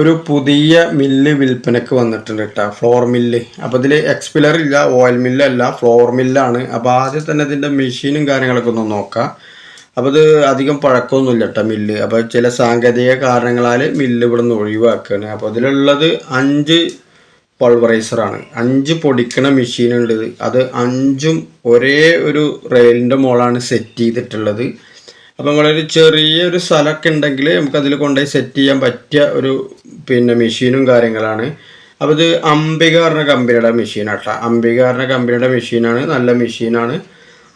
ഒരു പുതിയ മില്ല് വിൽപ്പനക്ക് വന്നിട്ടുണ്ട് കേട്ടോ. ഫ്ലോർ മില്ല് അപ്പോൾ ഇതിൽ എക്സ്പിലർ ഇല്ല ഓയിൽ മില്ലല്ല ഫ്ലോർ മില്ലാണ് അപ്പോൾ ആദ്യം തന്നെ ഇതിന്റെ മെഷീനും കാര്യങ്ങളൊക്കെ ഒന്ന് നോക്കാം. അപ്പോൾ ഇത് അധികം പഴക്കമൊന്നുമില്ല കേട്ടോ മില്ല് അപ്പോൾ ചില സാങ്കേതിക കാരണങ്ങളാൽ മില്ല് ഇവിടെ നിന്ന് ഒഴിവാക്കുകയാണ് അപ്പോൾ ഇതിലുള്ളത് അഞ്ച് പൾവറൈസറാണ് അഞ്ച് പൊടിക്കണ മെഷീനുണ്ട് അത് അഞ്ചും ഒരേ ഒരു റെയിലിന്റെ മോളാണ് സെറ്റ് ചെയ്തിട്ടുള്ളത്. അപ്പോൾ നമ്മളൊരു ചെറിയൊരു സ്ഥലമൊക്കെ ഉണ്ടെങ്കിൽ നമുക്കതിൽ കൊണ്ടുപോയി സെറ്റ് ചെയ്യാൻ പറ്റിയ ഒരു പിന്നെ മെഷീനും കാര്യങ്ങളാണ്. അപ്പോൾ ഇത് അംബിക പറഞ്ഞ കമ്പനിയുടെ മെഷീനാട്ടോ അംബിക പറഞ്ഞ കമ്പനിയുടെ മെഷീനാണ് നല്ല മെഷീനാണ്.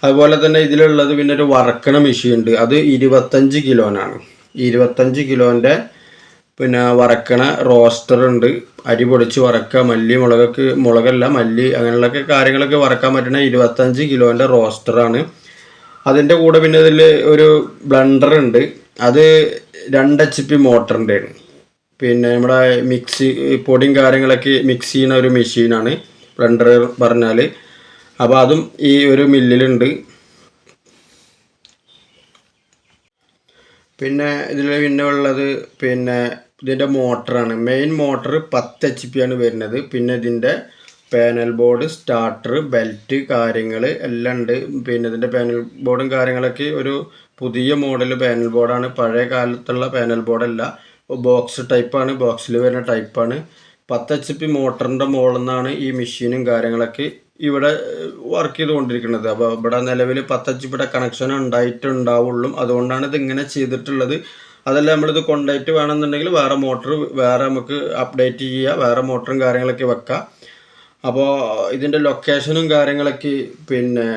അതുപോലെ തന്നെ ഇതിലുള്ളത് പിന്നെ ഒരു വറക്കണ മെഷീൻ ഉണ്ട് അത് ഇരുപത്തഞ്ച് കിലോനാണ്. ഇരുപത്തഞ്ച് കിലോന്റെ പിന്നെ വറക്കണ റോസ്റ്റർ ഉണ്ട് അരി പൊടിച്ച് വറക്കുക മല്ലി മുളകൊക്കെ മുളകല്ല മല്ലി അങ്ങനെയുള്ളൊക്കെ കാര്യങ്ങളൊക്കെ വറക്കാൻ പറ്റുന്ന ഇരുപത്തഞ്ച് കിലോന്റെ റോസ്റ്ററാണ്. അതിന്റെ കൂടെ പിന്നെ ഇതിൽ ഒരു ബ്ലണ്ടർ ഉണ്ട് അത് രണ്ട് എച്ച് പി മോട്ടറിന്റെ ആണ് പിന്നെ നമ്മുടെ മിക്സി പൊടിയും കാര്യങ്ങളൊക്കെ മിക്സ് ചെയ്യുന്ന ഒരു മെഷീനാണ് ബ്ലണ്ടർ പറഞ്ഞാൽ അപ്പോൾ അതും ഈ ഒരു മില്ലിലുണ്ട് പിന്നെ ഇതിൽ പിന്നെ ഉള്ളത് പിന്നെ ഇതിന്റെ മോട്ടറാണ് മെയിൻ മോട്ടർ പത്ത് എച്ച് പി ആണ് വരുന്നത്. പിന്നെ ഇതിന്റെ പാനൽ ബോർഡ് സ്റ്റാർട്ടർ ബെൽറ്റ് കാര്യങ്ങൾ എല്ലാം ഉണ്ട്. പിന്നെ ഇതിന്റെ പാനൽ ബോർഡും കാര്യങ്ങളൊക്കെ ഒരു പുതിയ മോഡൽ പാനൽ ബോർഡാണ് പഴയ കാലത്തുള്ള പാനൽ ബോർഡല്ല ബോക്സ് ടൈപ്പാണ് ബോക്സിൽ വരുന്ന ടൈപ്പാണ് പത്ത് എച്ച് പി മോട്ടറിന്റെ മുകളിൽ നിന്നാണ് ഈ മെഷീനും കാര്യങ്ങളൊക്കെ ഇവിടെ വർക്ക് ചെയ്തുകൊണ്ടിരിക്കുന്നത്. അപ്പോൾ ഇവിടെ നിലവിൽ പത്ത് എച്ച് പിയുടെ കണക്ഷൻ ഉണ്ടായിട്ടുണ്ടാവുള്ളൂ. അതുകൊണ്ടാണ് ഇത് ഇങ്ങനെ ചെയ്തിട്ടുള്ളത്. അതല്ല നമ്മളിത് കൊണ്ടായിട്ട് വേണമെന്നുണ്ടെങ്കിൽ വേറെ മോട്ടർ വേറെ നമുക്ക് അപ്ഡേറ്റ് ചെയ്യുക വേറെ മോട്ടറും കാര്യങ്ങളൊക്കെ വെക്കാം. അപ്പോൾ ഇതിന്റെ ലൊക്കേഷനും കാര്യങ്ങളൊക്കെ പിന്നെ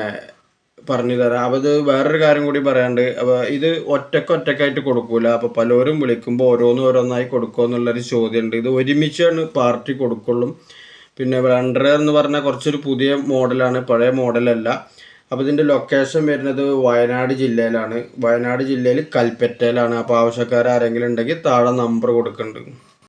പറഞ്ഞു തരാം. അപ്പോൾ ഇത് വേറൊരു കാര്യം കൂടി പറയാണ്ട് അപ്പോൾ ഇത് ഒറ്റയ്ക്ക് ഒറ്റക്കായിട്ട് കൊടുക്കൂല. അപ്പോൾ പലരും വിളിക്കുമ്പോൾ ഓരോന്ന് ഓരോന്നായി കൊടുക്കുമോ എന്നുള്ളൊരു ചോദ്യമുണ്ട്. ഇത് ഒരുമിച്ചാണ് പാർട്ടി കൊടുക്കുള്ളൂ. പിന്നെ ബ്ലണ്ടർ എന്ന് പറഞ്ഞാൽ കുറച്ചൊരു പുതിയ മോഡലാണ്. പഴയ മോഡലല്ല. അപ്പോൾ ഇതിന്റെ ലൊക്കേഷൻ വരുന്നത് വയനാട് ജില്ലയിലാണ്. വയനാട് ജില്ലയിൽ കൽപ്പറ്റയിലാണ്. അപ്പോൾ ആവശ്യക്കാർ ആരെങ്കിലും ഉണ്ടെങ്കിൽ താഴെ നമ്പർ കൊടുക്കുന്നുണ്ട്.